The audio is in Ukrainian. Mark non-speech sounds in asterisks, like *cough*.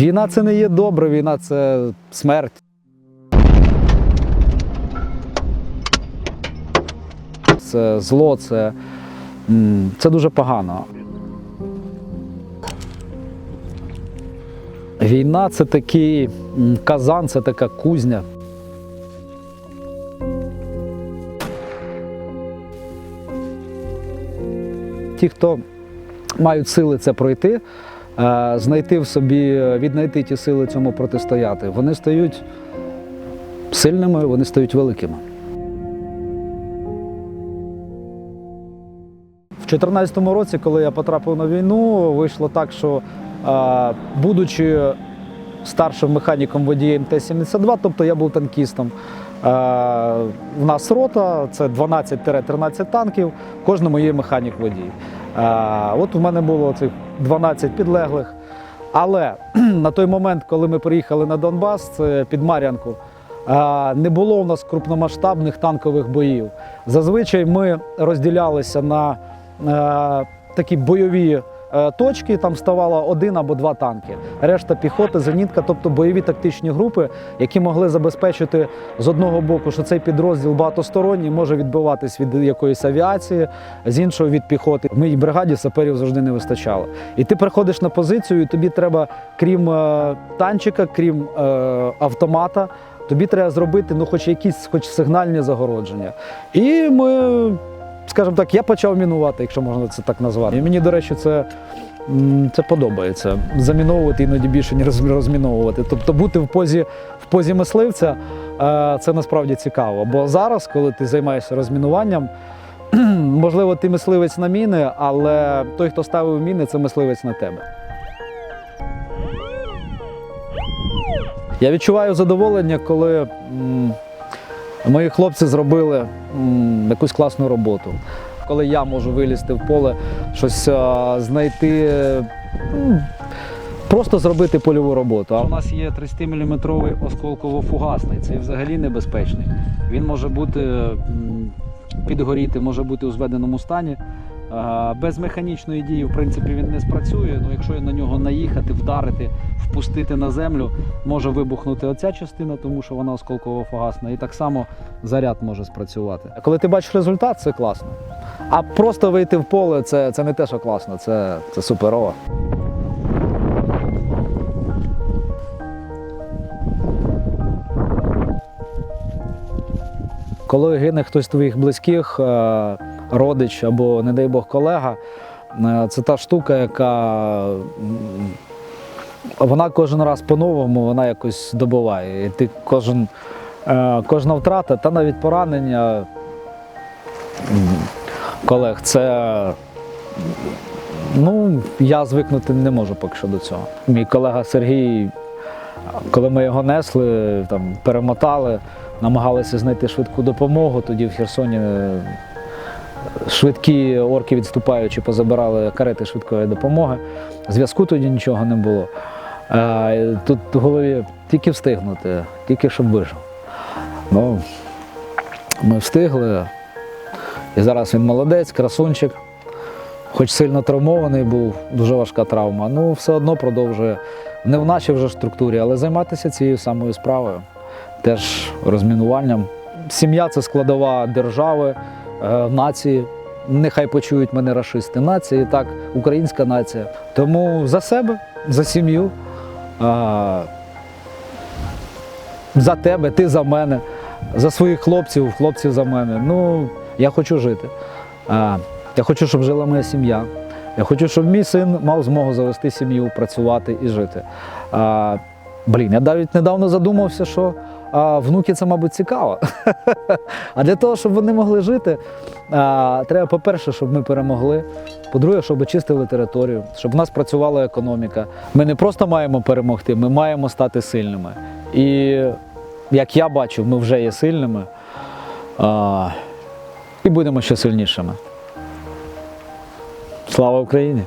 Війна це не є добре, війна це смерть. Це зло, це, це дуже погано. Війна це такий казан, це така кузня. Ті, хто мають сили це пройти, знайти в собі, віднайти ті сили цьому протистояти, вони стають сильними, вони стають великими. В 2014 році, коли я потрапив на війну, вийшло так, що е, будучи старшим механіком водієм Т-72, тобто я був танкістом. е, В нас рота, це 12-13 танків, кожному є механік водій. Е, От у мене було цих 12 підлеглих. Але *clears throat* на той момент, коли ми приїхали на Донбас, це під Мар'янку, е, не було у нас крупномасштабних танкових боїв. Зазвичай ми розділялися на е, такі бойові е, точки, там ставало один або два танки. Решта піхоти, зенітка, тобто бойові тактичні групи, які могли забезпечити з одного боку, що цей підрозділ багатосторонній може відбиватись від якоїсь авіації, з іншого від піхоти. В моїй бригаді саперів завжди не вистачало. І ти приходиш на позицію, і тобі треба, крім е, танчика, крім е, автомата. Тобі треба зробити ну, хоч якісь хоч сигнальні загородження. І ми скажімо так, я почав мінувати, якщо можна це так назвати. І мені, до речі, це, це подобається. Заміновувати іноді більше, ніж розміновувати. Тобто бути в позі, в позі мисливця е, це насправді цікаво. Бо зараз, коли ти займаєшся розмінуванням, *clears throat* можливо, ти мисливець на міни, але той, хто ставив міни, це мисливець на тебе. Я відчуваю задоволення, коли мої хлопці зробили м, якусь класну роботу. Коли я можу вилізти в поле, щось а, знайти, м, просто зробити польову роботу. У нас є 30-мм осколково-фугасний, це взагалі небезпечний. Він може бути м, підгоріти, може бути у зведеному стані. Без механічної дії, в принципі, він не спрацює. Ну, якщо на нього наїхати, вдарити, впустити на землю, може вибухнути оця частина, тому що вона осколково-фугасна, і так само заряд може спрацювати. Коли ти бачиш результат, це класно. А просто вийти в поле це, це не те, що класно, це, це суперово. Коли гине хтось з твоїх близьких, е, родич або, не дай Бог, колега, е, це та штука, яка вона кожен раз по-новому вона якось добиває. І ти кожен, е, кожна втрата та навіть поранення колег, це ну, я звикнути не можу поки що до цього. Мій колега Сергій, коли ми його несли, там, перемотали, намагалися знайти швидку допомогу, тоді в Херсоні е, швидкі орки відступаючи, позабирали карети швидкої допомоги. Зв'язку тоді нічого не було. Е, Тут в голові тільки встигнути, тільки щоб вижив. Ну, ми встигли. І зараз він молодець, красунчик. Хоч сильно травмований був, дуже важка травма, ну все одно продовжує не в нашій вже структурі, але займатися цією самою справою, теж розмінуванням. Сім'я це складова держави, е, нації. Нехай почують мене рашисти. Нації, так, українська нація. Тому за себе, за сім'ю, за тебе, ти за мене, за своїх хлопців, хлопців за мене. Ну, я хочу жити. Я хочу, щоб жила моя сім'я. Я хочу, щоб мій син мав змогу завести сім'ю, працювати і жити. Блін, я навіть недавно задумався, що а, внуки це, мабуть, цікаво. а для того, щоб вони могли жити, треба, по-перше, щоб ми перемогли. По-друге, щоб чистили територію, щоб в нас працювала економіка. Ми не просто маємо перемогти, ми маємо стати сильними. І як я бачу, ми вже є сильними і будемо ще сильнішими. Слава Україні!